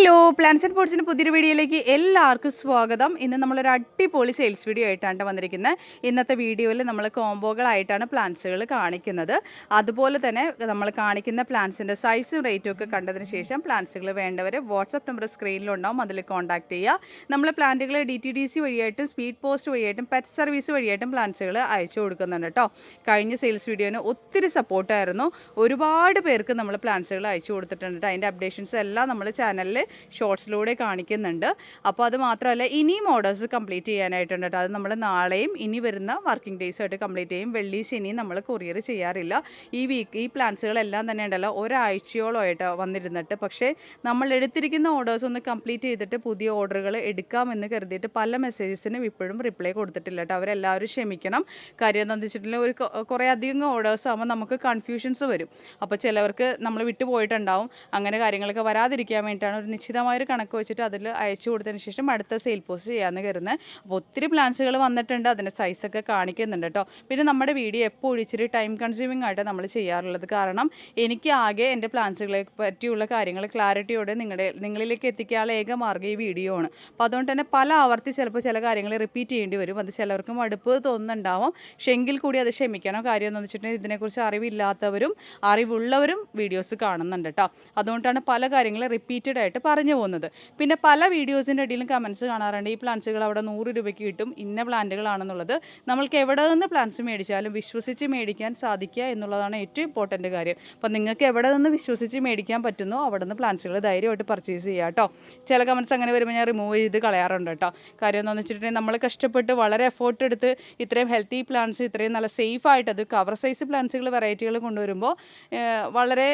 Hello plans and പോട്ട്സിന്റെ പുതിയൊരു വീഡിയോയിലേക്ക് എല്ലാവർക്കും സ്വാഗതം. ഇന്ന് നമ്മളൊരു അടിപൊളി സെയിൽസ് വീഡിയോ ആയിട്ടാണ് വന്നിരിക്കുന്നത്. ഇന്നത്തെ വീഡിയോയിൽ നമ്മൾ കോംബോകളായിട്ടാണ് പ്ലാന്റ്സുകൾ കാണിക്കുന്നത്. അതുപോലെ തന്നെ നമ്മൾ കാണിക്കുന്ന പ്ലാന്റ്സിന്റെ സൈസും റേറ്റും ഒക്കെ കണ്ടതിന് ശേഷം പ്ലാന്റ്സുകൾ വേണ്ടവർ വാട്സപ്പ് നമ്പർ സ്ക്രീനിലുണ്ടാവും അതിൽ കോൺടാക്ട് ചെയ്യുക. നമ്മൾ പ്ലാന്റുകൾ ഡി ടി ഡി സി വഴിയായിട്ടും സ്പീഡ് പോസ്റ്റ് വഴിയായിട്ടും പെറ്റ് സർവീസ് വഴിയായിട്ടും പ്ലാന്റ്സുകൾ അയച്ചു കൊടുക്കുന്നുണ്ട് കേട്ടോ കഴിഞ്ഞ സെയിൽസ് വീഡിയോന് ഒത്തിരി സപ്പോർട്ടായിരുന്നു ഒരുപാട് പേർക്ക് നമ്മൾ പ്ലാന്റ്സുകൾ അയച്ചു കൊടുത്തിട്ടുണ്ട് ട്ടോ. അതിന്റെ അപ്ഡേഷൻസ് എല്ലാം നമ്മൾ ചാനലിൽ ഷോർട്സിലൂടെ കാണിക്കുന്നുണ്ട്. അപ്പോൾ അത് മാത്രമല്ല ഇനിയും ഓർഡേഴ്സ് കംപ്ലീറ്റ് ചെയ്യാനായിട്ടുണ്ട് കേട്ടോ. അത് നമ്മൾ നാളെയും ഇനി വരുന്ന വർക്കിംഗ് ഡേയ്സുമായിട്ട് കംപ്ലീറ്റ് ചെയ്യും. വെള്ളി ശനി നമ്മൾ കൊറിയർ ചെയ്യാറില്ല. ഈ വീക്ക് ഈ പ്ലാൻസുകളെല്ലാം തന്നെ ഉണ്ടല്ലോ. ഒരാഴ്ചയോളമായിട്ട് വന്നിരുന്നിട്ട്. പക്ഷേ നമ്മൾ എടുത്തിരിക്കുന്ന ഓർഡേഴ്സ് ഒന്ന് കംപ്ലീറ്റ് ചെയ്തിട്ട് പുതിയ ഓർഡറുകൾ എടുക്കാമെന്ന് കരുതിയിട്ട് പല മെസ്സേജസിനും ഇപ്പോഴും റിപ്ലൈ കൊടുത്തിട്ടില്ല കേട്ടോ. അവരെല്ലാവരും ക്ഷമിക്കണം. കാര്യം എന്താണെന്ന് വെച്ചിട്ടുണ്ടെങ്കിൽ ഒരു കുറേ അധികം ഓർഡേഴ്സ് ആകുമ്പോൾ നമുക്ക് കൺഫ്യൂഷൻസ് വരും. അപ്പോൾ ചിലവർക്ക് നമ്മൾ വിട്ടുപോയിട്ടുണ്ടാവും. അങ്ങനെ കാര്യങ്ങളൊക്കെ വരാതിരിക്കാൻ വേണ്ടിയിട്ടാണ് ഒരു നിശ്ചിതമായൊരു കണക്ക് വെച്ചിട്ട് അതിൽ അയച്ചു കൊടുത്തതിന് ശേഷം അടുത്ത സെയിൽ പോസ്റ്റ് ചെയ്യാമെന്ന് കരുതുന്നത് അപ്പോൾ ഒത്തിരി പ്ലാൻസുകൾ വന്നിട്ടുണ്ട്. അതിന്റെ സൈസൊക്കെ കാണിക്കുന്നുണ്ട് കേട്ടോ. പിന്നെ നമ്മുടെ വീഡിയോ എപ്പോഴും ഇച്ചിരി ടൈം കൺസ്യൂമിംഗ് ആയിട്ട് നമ്മൾ ചെയ്യാറുള്ളത്. കാരണം എനിക്ക് ആകെ എന്റെ പ്ലാൻസുകളെ പറ്റിയുള്ള കാര്യങ്ങൾ ക്ലാരിറ്റിയോടെ നിങ്ങളുടെ നിങ്ങളിലേക്ക് എത്തിക്കാനുള്ള ഏക മാർഗം ഈ വീഡിയോ ആണ്. അപ്പോൾ അതുകൊണ്ട് തന്നെ പല ആവർത്തി ചിലപ്പോൾ ചില കാര്യങ്ങൾ റിപ്പീറ്റ് ചെയ്യേണ്ടി വരും. അത് ചിലർക്ക് മടുപ്പ് തോന്നുന്നുണ്ടാവും. പക്ഷേ എങ്കിൽ കൂടി അത് ക്ഷമിക്കണം കാര്യം എന്ന് വെച്ചിട്ടുണ്ടെങ്കിൽ ഇതിനെക്കുറിച്ച് അറിവില്ലാത്തവരും അറിവുള്ളവരും വീഡിയോസ് കാണുന്നുണ്ട് കേട്ടോ. അതുകൊണ്ടാണ് പല കാര്യങ്ങളും റിപ്പീറ്റഡ് ആയിട്ട് പറഞ്ഞു പോകുന്നത്. പിന്നെ പല വീഡിയോസിന്റെ ഇടയിലും കമൻസ് കാണാറുണ്ട്. ഈ പ്ലാന്റ്സുകൾ അവിടെ നൂറ് രൂപയ്ക്ക് കിട്ടും. ഇന്ന പ്ലാന്റുകളാണെന്നുള്ളത്. നമ്മൾക്ക് എവിടെ നിന്ന് പ്ലാന്റ്സ് മേടിച്ചാലും വിശ്വസിച്ച് മേടിക്കാൻ സാധിക്കുക എന്നുള്ളതാണ് ഏറ്റവും ഇമ്പോർട്ടന്റ് കാര്യം. അപ്പോൾ നിങ്ങൾക്ക് എവിടെ നിന്ന് വിശ്വസിച്ച് മേടിക്കാൻ പറ്റുന്നോ അവിടെ നിന്ന് പ്ലാന്റ്സുകൾ ധൈര്യമായിട്ട് പർച്ചേസ് ചെയ്യുക കേട്ടോ. ചില കമൻസ് അങ്ങനെ വരുമ്പോൾ ഞാൻ റിമൂവ് ചെയ്ത് കളയാറുണ്ട് കേട്ടോ. കാര്യം എന്താണെന്ന് വെച്ചിട്ടുണ്ടെങ്കിൽ നമ്മൾ കഷ്ടപ്പെട്ട് വളരെ എഫേർട്ട് എടുത്ത് ഇത്രയും ഹെൽത്തി പ്ലാന്റ്സ് ഇത്രയും നല്ല സേഫ് ആയിട്ട് അത് കവർ സൈസ് പ്ലാന്റ്സുകൾ വെറൈറ്റികൾ കൊണ്ടുവരുമ്പോൾ വളരെ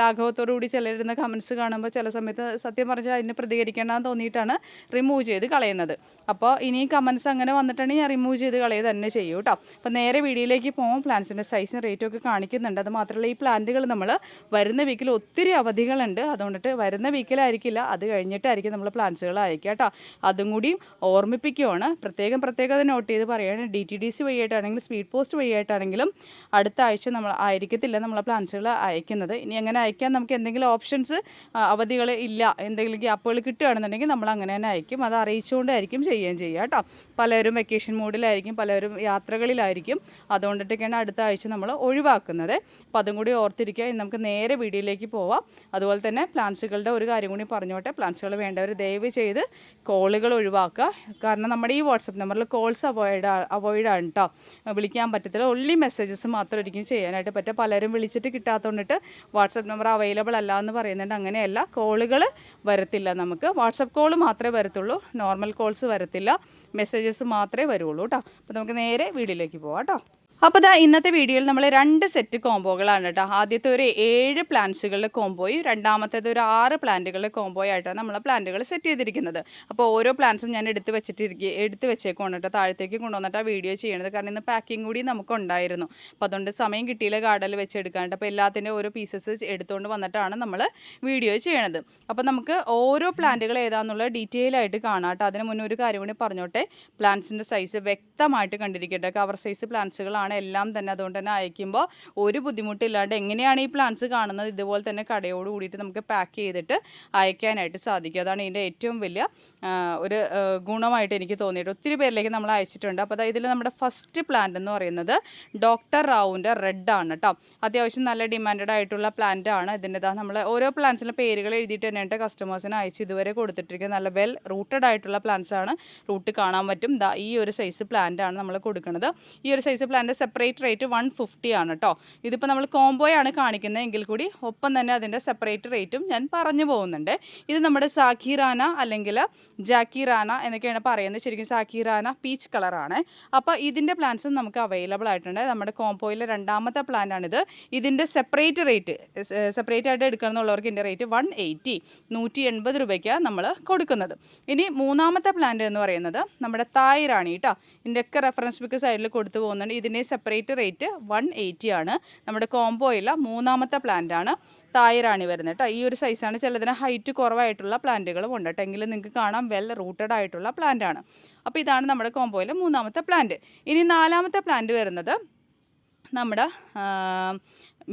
ലാഘവത്തോടു കൂടി ചിലരുന്ന കമൻസ് കാണുമ്പോൾ ചില സമയത്ത് സത്യം പറഞ്ഞാൽ അതിന് പ്രതികരിക്കേണ്ടെന്ന് തോന്നിയിട്ടാണ് റിമൂവ് ചെയ്ത് കളയുന്നത്. അപ്പോൾ ഇനി കമൻസ് അങ്ങനെ വന്നിട്ടുണ്ടെങ്കിൽ ഞാൻ റിമൂവ് ചെയ്ത് കളയുക തന്നെ ചെയ്യും കേട്ടോ അപ്പോൾ നേരെ വീഡിയോയിലേക്ക് പോകും പ്ലാന്റ്സിന്റെ സൈസും റേറ്റും ഒക്കെ കാണിക്കുന്നുണ്ട്. അത് മാത്രമല്ല ഈ പ്ലാന്റുകൾ നമ്മൾ വരുന്ന വീക്കിൽ ഒത്തിരി അവധികളുണ്ട്. അതുകൊണ്ടിട്ട് വരുന്ന വീക്കിലായിരിക്കില്ല അത് കഴിഞ്ഞിട്ടായിരിക്കും നമ്മൾ പ്ലാന്റ്സുകൾ അയക്കുക കേട്ടോ അതും കൂടി ഓർമ്മിപ്പിക്കുവാണ്. പ്രത്യേകം പ്രത്യേകത നോട്ട് ചെയ്ത് പറയുകയാണ്. ഡി ടി ഡി സി വഴിയായിട്ടാണെങ്കിലും സ്പീഡ് പോസ്റ്റ് വഴിയായിട്ടാണെങ്കിലും അടുത്ത ആഴ്ച നമ്മൾ ആയിരിക്കത്തില്ല നമ്മളെ പ്ലാന്റ്സുകൾ അയക്കുന്നത്. ഇനി അങ്ങനെ അയക്കാൻ നമുക്ക് എന്തെങ്കിലും ഓപ്ഷൻസ് അവധികൾ ഇല്ല എന്തെങ്കിലും ഗ്യാപ്പുകൾ കിട്ടുകയാണെന്നുണ്ടെങ്കിൽ നമ്മൾ അങ്ങനെ തന്നെ അയക്കും അത് അറിയിച്ചുകൊണ്ടായിരിക്കും ചെയ്യുകയും ചെയ്യുക കേട്ടോ. പലരും വെക്കേഷൻ മൂഡിലായിരിക്കും പലരും യാത്രകളിലായിരിക്കും. അതുകൊണ്ടിട്ടൊക്കെയാണ് അടുത്ത ആഴ്ച നമ്മൾ ഒഴിവാക്കുന്നത്. അപ്പോൾ അതും കൂടി ഓർത്തിരിക്കുക. നമുക്ക് നേരെ വീഡിയോയിലേക്ക് പോവാം. അതുപോലെ തന്നെ പ്ലാൻസുകളുടെ ഒരു കാര്യം കൂടി പറഞ്ഞോട്ടെ. പ്ലാൻസുകൾ വേണ്ടവർ ദയവ് ചെയ്ത് കോളുകൾ ഒഴിവാക്കുക. കാരണം നമ്മുടെ ഈ വാട്സപ്പ് നമ്പറിൽ കോൾസ് അവോയ്ഡ് അവോയ്ഡാണ് കേട്ടോ. വിളിക്കാൻ പറ്റത്തില്ല. ഒള്ളി മെസ്സേജസ് മാത്രമായിരിക്കും ചെയ്യാനായിട്ട് പറ്റുക. പലരും വിളിച്ചിട്ട് കിട്ടാത്തതുകൊണ്ടിട്ട് വാട്സപ്പ് നമ്പർ അവൈലബിൾ അല്ല എന്ന് പറയുന്നുണ്ട്. അങ്ങനെയല്ല. കോളുകൾ വരത്തില്ല നമുക്ക്. വാട്സപ്പ് കോൾ മാത്രമേ വരത്തുള്ളൂ. നോർമൽ കോൾസ് വരത്തില്ല. മെസ്സേജസ് മാത്രമേ വരുള്ളൂ കേട്ടോ അപ്പോൾ നമുക്ക് നേരെ വീഡിയോയിലേക്ക് പോവാം കേട്ടോ അപ്പോൾ ദാ ഇന്നത്തെ വീഡിയോയിൽ നമ്മൾ രണ്ട് സെറ്റ് കോംബോകളാണ് കേട്ടോ. ആദ്യത്തെ ഒരു ഏഴ് പ്ലാന്റ്സുകളുടെ കോംബോയും രണ്ടാമത്തേത് ഒരു ആറ് പ്ലാന്റുകളുടെ കോംബോയും ആയിട്ടാണ് നമ്മൾ പ്ലാന്റുകൾ സെറ്റ് ചെയ്തിരിക്കുന്നത്. അപ്പോൾ ഓരോ പ്ലാന്റ്സും ഞാൻ എടുത്ത് വെച്ചിട്ടിരിക്കുക എടുത്ത് വെച്ചേക്കാണ് കേട്ടോ. താഴത്തേക്ക് കൊണ്ടുവന്നിട്ട് ആ വീഡിയോ ചെയ്യണത്. കാരണം ഇന്ന് പാക്കിംഗ് കൂടി നമുക്ക് ഉണ്ടായിരുന്നു അപ്പോൾ അതുകൊണ്ട് സമയം കിട്ടിയില്ല ഗാർഡനിൽ വെച്ച് എടുക്കാണ്ട് അപ്പോൾ എല്ലാത്തിന്റെ ഓരോ പീസസ് എടുത്തുകൊണ്ട് വന്നിട്ടാണ് നമ്മൾ വീഡിയോ ചെയ്യണത്. അപ്പോൾ നമുക്ക് ഓരോ പ്ലാന്റുകൾ ഏതാണെന്നുള്ള ഡീറ്റെയിൽ ആയിട്ട് കാണാം കേട്ടോ. അതിന് മുന്നേ ഒരു കാര്യം കൂടി പറഞ്ഞോട്ടെ. പ്ലാന്റ്സിന്റെ സൈസ് വ്യക്തമായിട്ട് കണ്ടിരിക്കട്ടെ. കവർ സൈസ് പ്ലാന്റ്സുകളാണ് എല്ലാം തന്നെ അതുകൊണ്ട് തന്നെ അയക്കുമ്പോൾ ഒരു ബുദ്ധിമുട്ടില്ലാണ്ട് എങ്ങനെയാണ് ഈ പ്ലാന്റ്സ് കാണുന്നത് ഇതുപോലെ തന്നെ കടയോട് കൂടിയിട്ട് നമുക്ക് പാക്ക് ചെയ്തിട്ട് അയക്കാനായിട്ട് സാധിക്കും. അതാണ് ഇതിന്റെ ഏറ്റവും വലിയ ഒരു ഗുണമായിട്ട് എനിക്ക് തോന്നിയിട്ട് ഒത്തിരി പേരിലേക്ക് നമ്മൾ അയച്ചിട്ടുണ്ട്. അപ്പോൾ ഇതിൽ നമ്മുടെ ഫസ്റ്റ് പ്ലാന്റ് എന്ന് പറയുന്നത് ഡോക്ടർ റാവുവിന്റെ റെഡ് ആണ് കേട്ടോ അത്യാവശ്യം നല്ല ഡിമാൻഡഡ് ആയിട്ടുള്ള പ്ലാന്റ് ആണ്. ഇതിന്റെ ഇതാ നമ്മൾ ഓരോ പ്ലാന്റ്സിന്റെ പേരുകൾ എഴുതിയിട്ട് തന്നെയായിട്ട് കസ്റ്റമേഴ്സിന് അയച്ച് ഇതുവരെ കൊടുത്തിട്ടിരിക്കുന്നത്. നല്ല വെൽ റൂട്ടഡ് ആയിട്ടുള്ള പ്ലാന്റ്സ് ആണ്. റൂട്ട് കാണാൻ പറ്റും. ഈ ഒരു സൈസ് പ്ലാന്റ് ആണ് നമ്മൾ കൊടുക്കുന്നത്. ഈ ഒരു size plant separate rate one fifty ആണ് കേട്ടോ ഇതിപ്പോൾ നമ്മൾ കോംബോയാണ് കാണിക്കുന്നത് എങ്കിൽ കൂടി ഒപ്പം തന്നെ അതിന്റെ സെപ്പറേറ്റ് റേറ്റും ഞാൻ പറഞ്ഞു പോകുന്നുണ്ട്. ഇത് നമ്മുടെ സാഖിറാന അല്ലെങ്കിൽ ജാക്കിറാന എന്നൊക്കെയാണ് പറയുന്നത്. ശരിക്കും സാഖിറാന പീച്ച് കളറാണ് അപ്പോൾ ഇതിന്റെ പ്ലാന്റ്സും നമുക്ക് അവൈലബിൾ ആയിട്ടുണ്ട്. നമ്മുടെ കോംബോയിലെ രണ്ടാമത്തെ പ്ലാന്റ് ആണിത്. ഇതിന്റെ സെപ്പറേറ്റ് റേറ്റ് സെപ്പറേറ്റ് ആയിട്ട് എടുക്കണം എന്നുള്ളവർക്ക് ഇതിന്റെ റേറ്റ് വൺ എയ്റ്റി നൂറ്റി എൺപത് രൂപയ്ക്കാണ് നമ്മൾ കൊടുക്കുന്നത്. ഇനി മൂന്നാമത്തെ പ്ലാന്റ് എന്ന് പറയുന്നത് നമ്മുടെ തായ് റാണി കേട്ടോ ഇതിന്റെയൊക്കെ റെഫറൻസ് ബുക്ക് സൈഡിൽ കൊടുത്തു പോകുന്നുണ്ട്. ഇതിന്റെ സെപ്പറേറ്റ് റേറ്റ് വൺ ആണ്. നമ്മുടെ കോംബോയിലെ മൂന്നാമത്തെ പ്ലാന്റ് ആണ് തായറാണി വരുന്നത് കേട്ടോ ഈ ഒരു സൈസാണ് ചിലതിന് ഹൈറ്റ് കുറവായിട്ടുള്ള പ്ലാന്റുകളും ഉണ്ട് കേട്ടോ എങ്കിലും നിങ്ങൾക്ക് കാണാം വെൽ റൂട്ടഡ് ആയിട്ടുള്ള പ്ലാന്റ് ആണ്. അപ്പോൾ ഇതാണ് നമ്മുടെ കോംബോയിലെ മൂന്നാമത്തെ പ്ലാന്റ് ഇനി നാലാമത്തെ പ്ലാന്റ് വരുന്നത് നമ്മുടെ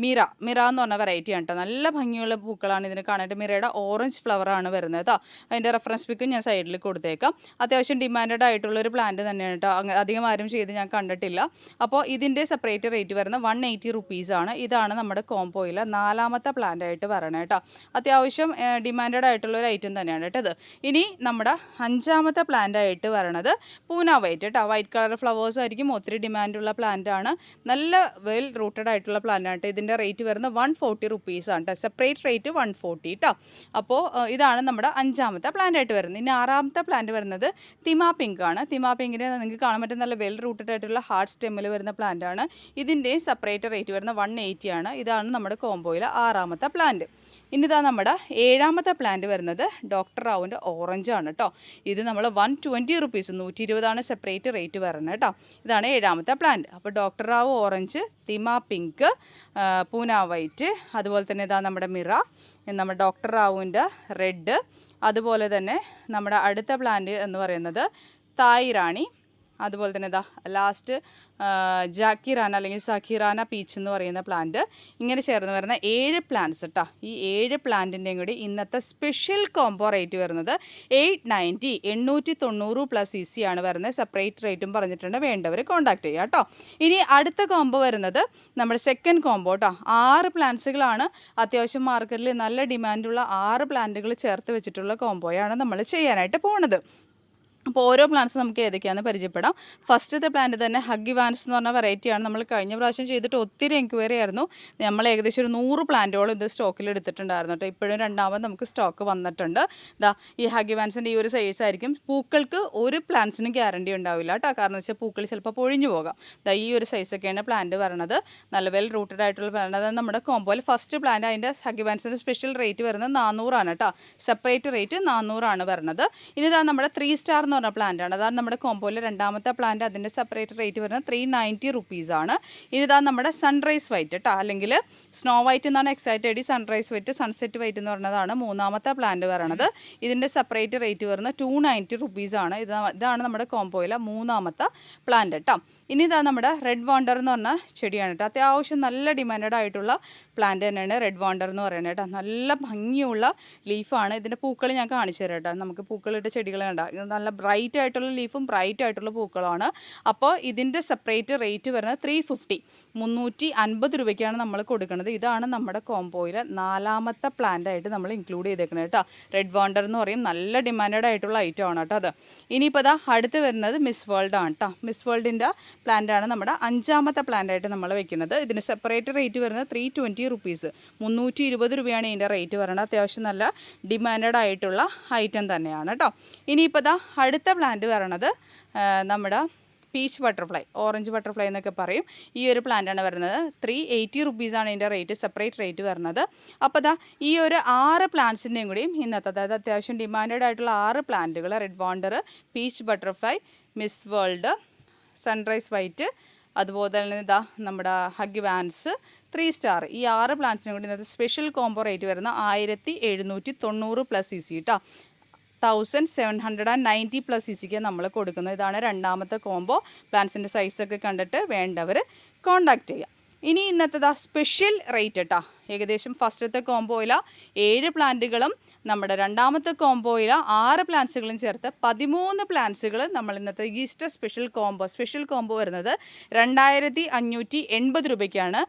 മിറ മിറ എന്ന് പറഞ്ഞ വെറൈറ്റി ആണ് കേട്ടോ നല്ല ഭംഗിയുള്ള പൂക്കളാണ് ഇതിന് കാണാനായിട്ട്. മിറയുടെ ഓറഞ്ച് ഫ്ലവറാണ് വരുന്നത് കേട്ടോ അതിന്റെ റെഫറൻസ് പിക്കും ഞാൻ സൈഡിൽ കൊടുത്തേക്കാം. അത്യാവശ്യം ഡിമാൻഡഡ് ആയിട്ടുള്ള ഒരു പ്ലാന്റ് തന്നെയാണ് കേട്ടോ അധികം ആരും ചെയ്ത് ഞാൻ കണ്ടിട്ടില്ല. അപ്പോൾ ഇതിന്റെ സെപ്പറേറ്റ് റേറ്റ് വരുന്നത് വൺ എയ്റ്റി റുപ്പീസാണ് ഇതാണ് നമ്മുടെ കോംബോയിലെ നാലാമത്തെ പ്ലാന്റ് ആയിട്ട് വരണം കേട്ടോ അത്യാവശ്യം ഡിമാൻഡഡ് ആയിട്ടുള്ള ഒരു ഐറ്റം തന്നെയാണ് കേട്ടോ ഇത്. ഇനി നമ്മുടെ അഞ്ചാമത്തെ പ്ലാന്റ് ആയിട്ട് വരണത് പൂന വൈറ്റ് കേട്ടോ വൈറ്റ് കളർ ഫ്ലവേഴ്സ് ആയിരിക്കും ഒത്തിരി ഡിമാൻഡുള്ള പ്ലാന്റ് ആണ്. നല്ല വെൽ റൂട്ടഡ് ആയിട്ടുള്ള പ്ലാന്റ് ആണ് കേട്ടോ ഇതിന്റെ റേറ്റ് വരുന്നത് വൺ ഫോർട്ടി റുപ്പീസാണ് കേട്ടോ സെപ്പറേറ്റ് റേറ്റ് വൺ ഫോർട്ടി കേട്ടോ അപ്പോൾ ഇതാണ് നമ്മുടെ അഞ്ചാമത്തെ പ്ലാന്റ് ആയിട്ട് വരുന്നത്. ഇനി ആറാമത്തെ പ്ലാന്റ് വരുന്നത് തിമാ പിങ്ക് ആണ്. തിമാ പിങ്കിന് നിങ്ങൾക്ക് കാണാൻ പറ്റുന്ന നല്ല വെൽ റൂട്ടഡ് ആയിട്ടുള്ള ഹാർട്ട് സ്റ്റെമ്മിൽ വരുന്ന പ്ലാന്റ് ആണ്. ഇതിന്റെ സെപ്പറേറ്റ് റേറ്റ് വരുന്ന വൺ എയ്റ്റി ആണ്. ഇതാണ് നമ്മുടെ കോംബോയിലെ ആറാമത്തെ പ്ലാന്റ് ഇനി ഇതാ നമ്മുടെ ഏഴാമത്തെ പ്ലാന്റ് വരുന്നത് ഡോക്ടർ റാവുവിന്റെ ഓറഞ്ച് ആണ് കേട്ടോ ഇത് നമ്മൾ വൺ ട്വന്റി റുപ്പീസ് നൂറ്റി ഇരുപതാണ് സെപ്പറേറ്റ് റേറ്റ് വരുന്നത് കേട്ടോ ഇതാണ് ഏഴാമത്തെ പ്ലാന്റ് അപ്പോൾ ഡോക്ടർ റാവു ഓറഞ്ച് തിമ പിങ്ക് പൂന വൈറ്റ് അതുപോലെ തന്നെ ഇതാ നമ്മുടെ മിറ നമ്മുടെ ഡോക്ടർ റാവുവിന്റെ റെഡ് അതുപോലെ തന്നെ നമ്മുടെ അടുത്ത പ്ലാന്റ് എന്ന് പറയുന്നത് തായ് റാണി അതുപോലെ തന്നെ ഇതാ ലാസ്റ്റ് ജാക്കിറാന അല്ലെങ്കിൽ സഖിറാന പീച്ച് എന്ന് പറയുന്ന പ്ലാന്റ് ഇങ്ങനെ ചേർന്ന് വരുന്ന ഏഴ് പ്ലാന്റ്സ് കേട്ടോ ഈ ഏഴ് പ്ലാന്റിന്റെയും കൂടി ഇന്നത്തെ സ്പെഷ്യൽ കോംബോ റേറ്റ് വരുന്നത് എയ്റ്റ് നയന്റി എണ്ണൂറ്റി തൊണ്ണൂറ് പ്ലസ് ഇ സി ആണ് വരുന്നത്. സെപ്പറേറ്റ് റേറ്റും പറഞ്ഞിട്ടുണ്ട്. വേണ്ടവർ കോൺടാക്ട് ചെയ്യുക കേട്ടോ ഇനി അടുത്ത കോംബോ വരുന്നത് നമ്മുടെ സെക്കൻഡ് കോംബോ കേട്ടോ ആറ് പ്ലാന്റ്സുകളാണ് അത്യാവശ്യം മാർക്കറ്റിൽ നല്ല ഡിമാൻഡുള്ള ആറ് പ്ലാന്റുകൾ ചേർത്ത് വെച്ചിട്ടുള്ള കോംബോയാണ് നമ്മൾ ചെയ്യാനായിട്ട് പോണത്. അപ്പോൾ ഓരോ പ്ലാന്റ്സ് നമുക്ക് ഏതൊക്കെയാണെന്ന് പരിചയപ്പെടാം. ഫസ്റ്റത്തെ പ്ലാന്റ് തന്നെ ഹഗ്ഗി വാൻസ് എന്ന് പറഞ്ഞ വെറൈറ്റിയാണ് നമ്മൾ കഴിഞ്ഞ പ്രാവശ്യം ചെയ്തിട്ട് ഒത്തിരി എൻക്വയറി ആയിരുന്നു. നമ്മൾ ഏകദേശം ഒരു നൂറ് പ്ലാന്റുകളും ഇത് സ്റ്റോക്കിൽ എടുത്തിട്ടുണ്ടായിരുന്നു കേട്ടോ. ഇപ്പോഴും രണ്ടാമത് നമുക്ക് സ്റ്റോക്ക് വന്നിട്ടുണ്ട്. ദാ ഈ ഹഗ്ഗി വാൻസിന്റെ ഈ ഒരു സൈസ് ആയിരിക്കും. പൂക്കൾക്ക് ഒരു പ്ലാന്റ്സിനും ഗ്യാരണ്ടി ഉണ്ടാവില്ല കേട്ടോ. കാരണം വെച്ചാൽ പൂക്കൾ ചിലപ്പോൾ പൊഴിഞ്ഞു പോകാം. ദാ ഈ ഒരു സൈസൊക്കെയാണ് പ്ലാന്റ് വരണത്. നല്ല വെൽ റൂട്ടഡ് ആയിട്ടുള്ള പ്ലാന്റ് അതായത് നമ്മുടെ കോമ്പോയിൽ ഫസ്റ്റ് പ്ലാന്റ് അതിന്റെ ഹഗ്ഗി വാൻസിന്റെ സ്പെഷ്യൽ റേറ്റ് വരുന്നത് നാനൂറാണ് കേട്ടോ. സെപ്പറേറ്റ് റേറ്റ് നാനൂറാണ് വരുന്നത് ഇനി ഇതാ നമ്മുടെ ത്രീ സ്റ്റാർ എന്ന് പറഞ്ഞ പ്ലാന്റ് ആണ്. അതാണ് നമ്മുടെ കോമ്പോയിലെ രണ്ടാമത്തെ പ്ലാന്റ് അതിന്റെ സെപ്പറേറ്റ് റേറ്റ് വരുന്നത് ത്രീ നയന്റി റുപ്പീസാണ് ഇതാണ് നമ്മുടെ സൺറൈസ് വൈറ്റ് കേട്ടോ അല്ലെങ്കിൽ സ്നോ വൈറ്റ് എന്നാണ് എക്സൈറ്റ് ഐ സൺറൈസ് വൈറ്റ് സൺസെറ്റ് വൈറ്റ് എന്ന് പറഞ്ഞതാണ് മൂന്നാമത്തെ പ്ലാന്റ് വരണത് ഇതിന്റെ സെപ്പറേറ്റ് റേറ്റ് വരുന്നത് ടു നയന്റി ഇത് ഇതാണ് നമ്മുടെ കോമ്പോയിലെ മൂന്നാമത്തെ പ്ലാന്റ് കേട്ടോ ഇനി ഇതാ നമ്മുടെ റെഡ് വാണ്ടർ എന്ന് പറഞ്ഞ ചെടിയാണ് കേട്ടോ. അത്യാവശ്യം നല്ല ഡിമാൻഡ് ആയിട്ടുള്ള പ്ലാന്റ് തന്നെയാണ് റെഡ് വാണ്ടർ എന്ന് പറയുന്നത് കേട്ടോ. നല്ല ഭംഗിയുള്ള ലീഫാണ് ഇതിന്റെ പൂക്കൾ ഞാൻ കാണിച്ചു തരാം കേട്ടോ. നമുക്ക് പൂക്കളിട്ട ചെടികൾ കണ്ട. നല്ല ബ്രൈറ്റ് ആയിട്ടുള്ള ലീഫും ബ്രൈറ്റ് ആയിട്ടുള്ള പൂക്കളാണ്. അപ്പോൾ ഇതിന്റെ സെപ്പറേറ്റ് റേറ്റ് വരുന്നത് ത്രീ ഫിഫ്റ്റി മുന്നൂറ്റി അൻപത് രൂപയ്ക്കാണ് നമ്മൾ കൊടുക്കുന്നത്. ഇതാണ് നമ്മുടെ കോംബോയിലെ നാലാമത്തെ പ്ലാന്റ് ആയിട്ട് നമ്മൾ ഇൻക്ലൂഡ് ചെയ്തേക്കുന്നത് കേട്ടോ. റെഡ് വാണ്ടർ എന്ന് പറയും. നല്ല ഡിമാൻഡ് ആയിട്ടുള്ള ഐറ്റം ആണ് കേട്ടോ അത്. ഇനിയിപ്പോൾ അതാ അടുത്ത് വരുന്നത് മിസ് വേൾഡ് ആണ് കേട്ടോ. മിസ് വേൾഡിന്റെ പ്ലാന്റ് ആണ് നമ്മുടെ അഞ്ചാമത്തെ പ്ലാന്റ് ആയിട്ട് നമ്മൾ വെക്കുന്നത്. ഇതിന് സെപ്പറേറ്റ് റേറ്റ് വരുന്നത് ത്രീ ട്വന്റി റുപ്പീസ് മുന്നൂറ്റി ഇരുപത് രൂപയാണ് ഇതിന്റെ റേറ്റ് വരുന്നത്. അത്യാവശ്യം നല്ല ഡിമാൻഡഡ് ആയിട്ടുള്ള ഐറ്റം തന്നെയാണ് കേട്ടോ ഇനിയിപ്പോൾ ഇതാ അടുത്ത പ്ലാന്റ് വരണത് നമ്മുടെ പീച്ച് ബട്ടർഫ്ലൈ ഓറഞ്ച് ബട്ടർഫ്ലൈ എന്നൊക്കെ പറയും. ഈ ഒരു പ്ലാന്റാണ് വരുന്നത്. ത്രീ എയ്റ്റി റുപ്പീസാണ് ഇതിന്റെ റേറ്റ് സെപ്പറേറ്റ് റേറ്റ് വരുന്നത്. അപ്പോൾ ദാ ഈ ഒരു ആറ് പ്ലാന്റ്സിന്റെയും കൂടിയും ഇന്നത്തെ അതായത് അത്യാവശ്യം ഡിമാൻഡഡ് ആയിട്ടുള്ള ആറ് പ്ലാന്റുകൾ red wonder peach butterfly miss world sunrise white അതുപോലെ തന്നെ ഇതാ നമ്മുടെ ഹഗ് വാൻസ് ത്രീ സ്റ്റാർ ഈ ആറ് പ്ലാന്റ്സിനും കൂടി ഇന്നത്തെ സ്പെഷ്യൽ കോംബോ റേറ്റ് വരുന്ന ആയിരത്തി എഴുന്നൂറ്റി തൊണ്ണൂറ് പ്ലസ് ഇ സി കേട്ടോ thousand seven hundred and ninety plus E സിക്ക് നമ്മൾ കൊടുക്കുന്നത്. ഇതാണ് രണ്ടാമത്തെ കോംബോ പ്ലാന്റ്സിന്റെ സൈസൊക്കെ കണ്ടിട്ട് വേണ്ടവർ കോണ്ടാക്ട് ചെയ്യുക ഇനി ഇന്നത്തെ സ്പെഷ്യൽ റേറ്റ് കേട്ടോ ഏകദേശം ഫസ്റ്റത്തെ കോംബോയില ഏഴ് പ്ലാന്റുകളും നമ്മുടെ രണ്ടാമത്തെ കോംബോയിൽ ആറ് പ്ലാന്റ്സുകളും ചേർത്ത് പതിമൂന്ന് പ്ലാന്റ്സുകൾ നമ്മൾ ഇന്നത്തെ Easter special combo special combo വരുന്നത് രണ്ടായിരത്തി അഞ്ഞൂറ്റി എൺപത് രൂപയ്ക്കാണ്.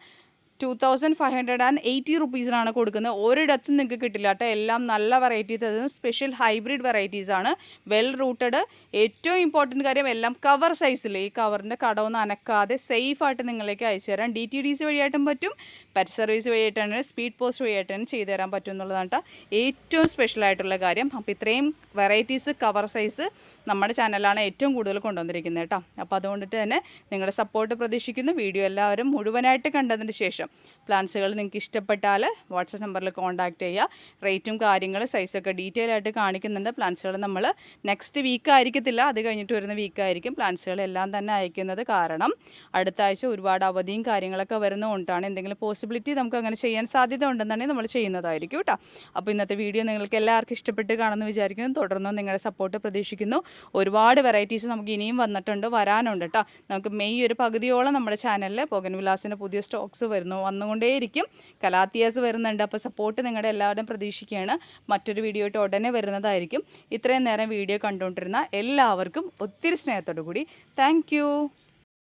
Two thousand five hundred and eighty റുപ്പീസിനാണ് കൊടുക്കുന്നത്. ഒരിടത്തും നിങ്ങൾക്ക് കിട്ടില്ല കേട്ടോ. എല്ലാം നല്ല വെറൈറ്റീസ് അതും സ്പെഷ്യൽ ഹൈബ്രിഡ് വെറൈറ്റീസ് ആണ്. വെൽ റൂട്ടഡ് ഏറ്റവും ഇമ്പോർട്ടന്റ് കാര്യം എല്ലാം കവർ സൈസിൽ ഈ കവറിന്റെ കടമൊന്നും അനക്കാതെ സേഫായിട്ട് നിങ്ങളിലേക്ക് അയച്ചു തരാം. ഡി ടി ഡി സി വഴിയായിട്ടും പറ്റും. പെറ്റ് സർവീസ് വഴിയായിട്ടാണ് സ്പീഡ് പോസ്റ്റ് വഴിയായിട്ടാണ് ചെയ്തു തരാൻ പറ്റും എന്നുള്ളതാണ് കേട്ടോ. ഏറ്റവും സ്പെഷ്യൽ ആയിട്ടുള്ള കാര്യം. അപ്പോൾ ഇത്രയും വെറൈറ്റീസ് കവർ സൈസ് നമ്മുടെ ചാനലാണ് ഏറ്റവും കൂടുതൽ കൊണ്ടുവന്നിരിക്കുന്നത് കേട്ടോ. അപ്പോൾ അതുകൊണ്ടിട്ട് തന്നെ നിങ്ങളുടെ സപ്പോർട്ട് പ്രതീക്ഷിക്കുന്നു. വീഡിയോ എല്ലാവരും മുഴുവനായിട്ട് കണ്ടതിന് ശേഷം പ്ലാൻസുകൾ നിങ്ങൾക്ക് ഇഷ്ടപ്പെട്ടാൽ വാട്സപ്പ് നമ്പറിൽ കോൺടാക്റ്റ് ചെയ്യുക. റേറ്റും കാര്യങ്ങളും സൈസൊക്കെ ഡീറ്റെയിൽ ആയിട്ട് കാണിക്കുന്നുണ്ട്. പ്ലാൻസുകൾ നമ്മൾ നെക്സ്റ്റ് വീക്ക് ആയിരിക്കത്തില്ല. അത് കഴിഞ്ഞിട്ട് വരുന്ന വീക്കായിരിക്കും പ്ലാൻസുകൾ എല്ലാം തന്നെ അയക്കുന്നത് കാരണം അടുത്ത ആഴ്ച ഒരുപാട് അവധിയും കാര്യങ്ങളൊക്കെ വരുന്നതുകൊണ്ടാണ് എന്തെങ്കിലും പോസിബിലിറ്റി നമുക്ക് അങ്ങനെ ചെയ്യാൻ സാധ്യത ഉണ്ടെന്നുണ്ടെങ്കിൽ നമ്മൾ ചെയ്യുന്നതായിരിക്കും കേട്ടോ. അപ്പോൾ ഇന്നത്തെ വീഡിയോ നിങ്ങൾക്ക് എല്ലാവർക്കും ഇഷ്ടപ്പെട്ട് കാണുമെന്ന് വിചാരിക്കുന്നു. തുടർന്നും നിങ്ങളുടെ സപ്പോർട്ട് പ്രതീക്ഷിക്കുന്നു. ഒരുപാട് വെറൈറ്റീസ് നമുക്ക് ഇനിയും വന്നിട്ടുണ്ട് വരാനുണ്ട് കേട്ടോ. നമുക്ക് മെയ് ഒരു പകുതിയോളം നമ്മുടെ ചാനലിൽ പൊകൻ വിലാസിന്റെ പുതിയ സ്റ്റോക്സ് വരുന്നുണ്ട്. വന്നുകൊണ്ടേയിരിക്കും. കലാത്തിയാസ് വരുന്നുണ്ട്. അപ്പോൾ സപ്പോർട്ട് നിങ്ങളുടെ എല്ലാവരും പ്രതീക്ഷിക്കുകയാണ്. മറ്റൊരു വീഡിയോ ആയിട്ട് ഉടനെ വരുന്നതായിരിക്കും. ഇത്രയും നേരം വീഡിയോ കണ്ടുകൊണ്ടിരുന്ന എല്ലാവർക്കും ഒത്തിരി സ്നേഹത്തോടു കൂടി താങ്ക്